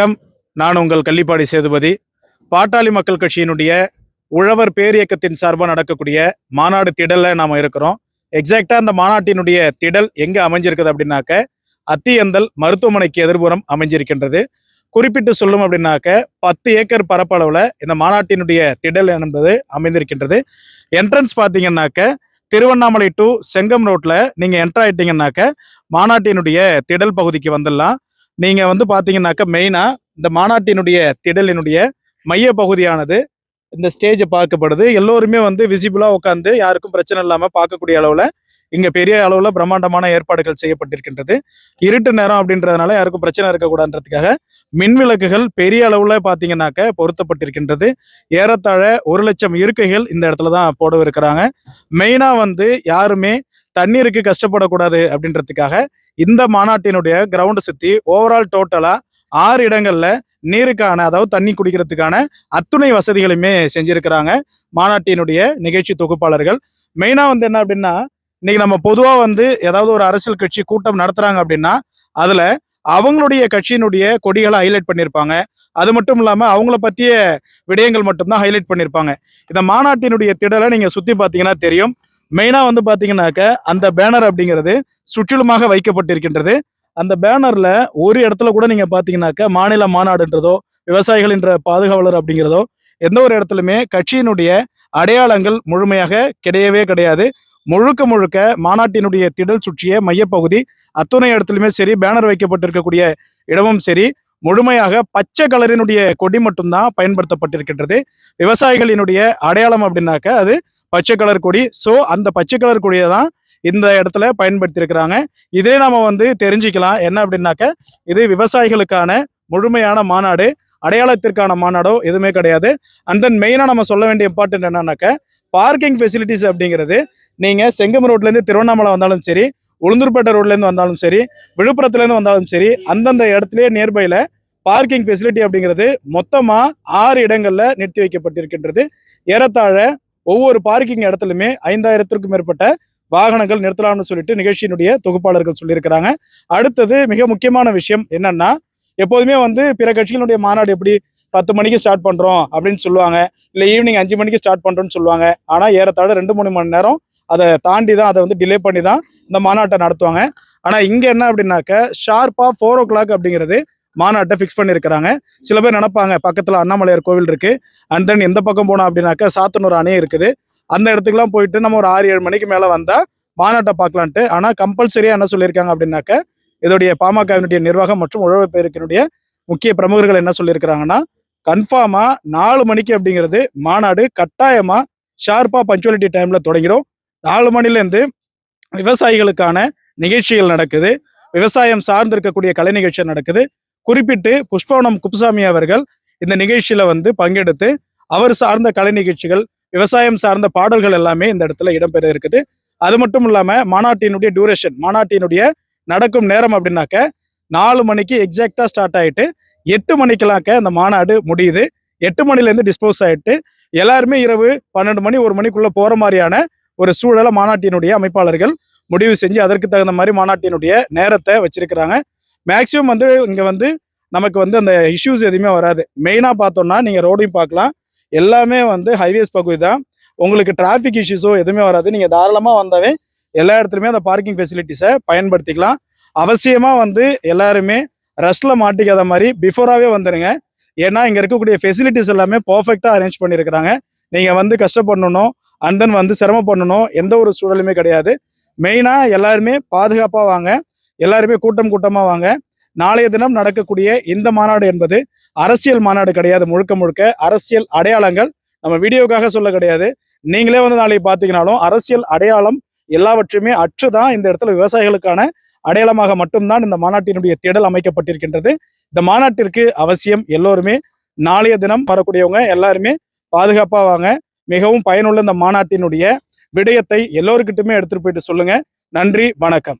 வணக்கம். நான் உங்கள் கள்ளிப்பாடி சேதுபதி. பாட்டாளி மக்கள் கட்சியினுடைய உழவர் பேரியக்கத்தின் சார்பாக நடக்கக்கூடிய மாநாடு திடலில் நாம் இருக்கிறோம். எக்ஸாக்டாக அந்த மாநாட்டினுடைய திடல் எங்கே அமைஞ்சிருக்குது அப்படின்னாக்க அத்தியந்தல் மருத்துவமனைக்கு எதிர்புறம் அமைஞ்சிருக்கின்றது. குறிப்பிட்டு சொல்லும் அப்படின்னாக்க பத்து ஏக்கர் பரப்பளவில் இந்த மாநாட்டினுடைய திடல் என்பது அமைந்திருக்கின்றது. என்ட்ரன்ஸ் பார்த்தீங்கன்னாக்க திருவண்ணாமலை டு செங்கம் ரோட்டில் நீங்கள் என்டர் ஆயிட்டீங்கன்னாக்க மாநாட்டினுடைய திடல் பகுதிக்கு வந்துடலாம். நீங்க வந்து பாத்தீங்கன்னாக்க மெயினா இந்த மாநாட்டினுடைய திடலினுடைய மைய பகுதியானது இந்த ஸ்டேஜ் பார்க்கப்படுது. எல்லோருமே வந்து விசிபிளா உட்காந்து யாருக்கும் பிரச்சனை இல்லாம பார்க்கக்கூடிய அளவுல இங்க பெரிய அளவுல பிரம்மாண்டமான ஏற்பாடுகள் செய்யப்பட்டிருக்கின்றது. இருட்டு நேரம் அப்படின்றதுனால யாருக்கும் பிரச்சனை இருக்கக்கூடாதுன்றதுக்காக மின் விளக்குகள் பெரிய அளவுல பாத்தீங்கன்னாக்க பொருத்தப்பட்டிருக்கின்றது. ஏறத்தாழ ஒரு லட்சம் இருக்கைகள் இந்த இடத்துல தான் போடவிருக்கிறாங்க. மெயினா வந்து யாருமே தண்ணீருக்கு கஷ்டப்படக்கூடாது அப்படின்றதுக்காக இந்த மாநாட்டினுடைய கிரவுண்ட் சுத்தி ஓவரால் டோட்டலா ஆறு இடங்கள்ல நீருக்கான அதாவது தண்ணி குடிக்கிறதுக்கான அத்துணை வசதிகளையுமே செஞ்சிருக்கிறாங்க மாநாட்டினுடைய நிகழ்ச்சி தொகுப்பாளர்கள். மெயினா வந்து என்ன அப்படின்னா இன்னைக்கு நம்ம பொதுவா வந்து ஏதாவது ஒரு அரசியல் கட்சி கூட்டம் நடத்துறாங்க அப்படின்னா அதுல அவங்களுடைய கட்சியினுடைய கொடிகளை ஹைலைட் பண்ணியிருப்பாங்க அது மட்டும் இல்லாம அவங்கள பத்திய விடயங்கள் மட்டும்தான் ஹைலைட் பண்ணியிருப்பாங்க இந்த மாநாட்டினுடைய திடலை நீங்க சுத்தி பார்த்தீங்கன்னா தெரியும். மெயினாக வந்து பார்த்தீங்கன்னாக்க அந்த பேனர் அப்படிங்கிறது சுற்றிலுமாக வைக்கப்பட்டிருக்கின்றது. அந்த பேனரில் ஒரு இடத்துல கூட நீங்கள் பார்த்தீங்கன்னாக்க மாநில மாநாடுன்றதோ விவசாயிகள் என்ற பாதுகாவலர் அப்படிங்கிறதோ எந்த ஒரு இடத்துலையுமே கட்சியினுடைய அடையாளங்கள் முழுமையாக கிடையவே கிடையாது. முழுக்க முழுக்க மாநாட்டினுடைய திடல் சுற்றிய மையப்பகுதி அத்துணை இடத்துலையுமே சரி பேனர் வைக்கப்பட்டிருக்கக்கூடிய இடமும் சரி முழுமையாக பச்சை கலரினுடைய கொடி மட்டும்தான் பயன்படுத்தப்பட்டிருக்கின்றது. விவசாயிகளினுடைய அடையாளம் அப்படின்னாக்க அது பச்சை கலர் கொடி. ஸோ அந்த பச்சை கலர் கொடியை தான் இந்த இடத்துல பயன்படுத்தியிருக்கிறாங்க. இதே நாம் வந்து தெரிஞ்சுக்கலாம். என்ன அப்படின்னாக்க இது விவசாயிகளுக்கான முழுமையான மாநாடு அடையாளத்திற்கான மாநாடோ எதுவுமே கிடையாது. அண்ட் தென் மெயினாக நம்ம சொல்ல வேண்டிய இம்பார்ட்டன்ட் என்னன்னாக்க பார்க்கிங் ஃபெசிலிட்டிஸ் அப்படிங்கிறது நீங்கள் செங்கம் ரோட்லேருந்து திருவண்ணாமலை வந்தாலும் சரி உளுந்தூர்பேட்டை ரோட்லேருந்து வந்தாலும் சரி விழுப்புரத்துலேருந்து வந்தாலும் சரி அந்தந்த இடத்துலேயே நியர்பையில் பார்க்கிங் ஃபெசிலிட்டி அப்படிங்கிறது மொத்தமாக ஆறு இடங்களில் நிறுத்தி வைக்கப்பட்டிருக்கின்றது. ஏறத்தாழ ஒவ்வொரு பார்க்கிங் இடத்துலையுமே ஐந்தாயிரத்திற்கும் மேற்பட்ட வாகனங்கள் நிறுத்தலாம்னு சொல்லிட்டு நிகழ்ச்சியினுடைய தொகுப்பாளர்கள் சொல்லியிருக்கிறாங்க. அடுத்தது மிக முக்கியமான விஷயம் என்னன்னா எப்போதுமே வந்து பிற கட்சிகளுடைய மாநாடு எப்படி பத்து மணிக்கு ஸ்டார்ட் பண்றோம் அப்படின்னு சொல்லுவாங்க. இல்லை ஈவினிங் அஞ்சு மணிக்கு ஸ்டார்ட் பண்றோம்னு சொல்லுவாங்க. ஆனா ஏறத்தாழ ரெண்டு மூணு மணி நேரம் அதை தாண்டி தான் அதை வந்து டிலே பண்ணி தான் இந்த மாநாட்டை நடத்துவாங்க. ஆனா இங்க என்ன அப்படின்னாக்க ஷார்ப்பா ஃபோர் ஓ கிளாக் அப்படிங்கிறது மாநாட்டை ஃபிக்ஸ் பண்ணியிருக்கிறாங்க. சில பேர் நினைப்பாங்க பக்கத்தில் அண்ணாமலையார் கோவில் இருக்குது அண்ட் தென் எந்த பக்கம் போனோம் அப்படின்னாக்கா சாத்தனூர் அணை இருக்குது. அந்த இடத்துக்குலாம் போயிட்டு நம்ம ஒரு ஆறு ஏழு மணிக்கு மேலே வந்தால் மாநாட்டை பார்க்கலான்ட்டு. ஆனால் கம்பல்சரியாக என்ன சொல்லியிருக்காங்க அப்படின்னாக்க இதோடைய பாமகவினுடைய நிர்வாகம் மற்றும் உழவு பேருக்கினுடைய முக்கிய பிரமுகர்கள் என்ன சொல்லியிருக்கிறாங்கன்னா கன்ஃபார்மாக நாலு மணிக்கு அப்படிங்கிறது மாநாடு கட்டாயமாக ஷார்ப்பாக பஞ்சுவாலிட்டி டைமில் தொடங்கிடும். நாலு மணிலேருந்து விவசாயிகளுக்கான நிகழ்ச்சிகள் நடக்குது. விவசாயம் சார்ந்து இருக்கக்கூடிய கலை நிகழ்ச்சி நடக்குது. குறிப்பிட்டு புஷ்பவனம் குப்புசாமி அவர்கள் இந்த நிகழ்ச்சியில வந்து பங்கெடுத்து அவர் சார்ந்த கலை நிகழ்ச்சிகள் விவசாயம் சார்ந்த பாடல்கள் எல்லாமே இந்த இடத்துல இடம்பெற இருக்குது. அது மட்டும் இல்லாம மாநாட்டினுடைய டியூரேஷன் மாநாட்டினுடைய நடக்கும் நேரம் அப்படின்னாக்க நாலு மணிக்கு எக்ஸாக்டா ஸ்டார்ட் ஆயிட்டு எட்டு மணிக்கெல்லாக்க அந்த மாநாடு முடியுது. எட்டு மணிலேருந்து டிஸ்போஸ் ஆயிட்டு எல்லாருமே இரவு பன்னெண்டு மணி ஒரு மணிக்குள்ள போற மாதிரியான ஒரு சூழலை மாநாட்டினுடைய அமைப்பாளர்கள் முடிவு செஞ்சு அதற்கு தகுந்த மாதிரி மாநாட்டினுடைய நேரத்தை வச்சிருக்கிறாங்க. மேக்சிமம் வந்து இங்கே வந்து நமக்கு வந்து அந்த இஷ்யூஸ் எதுவுமே வராது. மெயினாக பார்த்தோம்னா நீங்கள் ரோடையும் பார்க்கலாம். எல்லாமே வந்து ஹைவேஸ் பகுதி தான். உங்களுக்கு டிராஃபிக் இஷ்யூஸோ எதுவுமே வராது. நீங்கள் தாராளமாக வந்தாவே எல்லா இடத்துலையுமே அந்த பார்க்கிங் ஃபெசிலிட்டிஸை பயன்படுத்திக்கலாம். அவசியமாக வந்து எல்லாருமே ரஷ்டில் மாட்டிக்காத மாதிரி பிஃபோராகவே வந்துடுங்க ஏன்னா இங்கே இருக்கக்கூடிய ஃபெசிலிட்டிஸ் எல்லாமே பர்ஃபெக்டாக அரேஞ்ச் பண்ணியிருக்கிறாங்க நீங்கள் வந்து கஷ்டப்படணும் அண்ட் தென் வந்து சிரமப்படணும் எந்த ஒரு சூழலுமே கிடையாது. மெயினாக எல்லாருமே பாதுகாப்பாக வாங்க. எல்லாருமே கூட்டம் கூட்டமாக வாங்க. நாளைய தினம் நடக்கக்கூடிய இந்த மாநாடு என்பது அரசியல் மாநாடு கிடையாது. முழுக்க முழுக்க அரசியல் அடையாளங்கள் நம்ம வீடியோக்காக சொல்ல கிடையாது. நீங்களே வந்து நாளைக்கு பார்த்தீங்கனாலும் அரசியல் அடையாளம் எல்லாவற்றையுமே அற்றுதான் இந்த இடத்துல விவசாயிகளுக்கான அடையாளமாக மட்டும்தான் இந்த மாநாட்டினுடைய திடல் அமைக்கப்பட்டிருக்கின்றது. இந்த மாநாட்டிற்கு அவசியம் எல்லோருமே நாளைய தினம் வரக்கூடியவங்க எல்லாருமே பாதுகாப்பாக வாங்க. மிகவும் பயனுள்ள இந்த மாநாட்டினுடைய விடயத்தை எல்லோருக்கிட்டுமே எடுத்துட்டு போயிட்டு சொல்லுங்க. நன்றி வணக்கம்.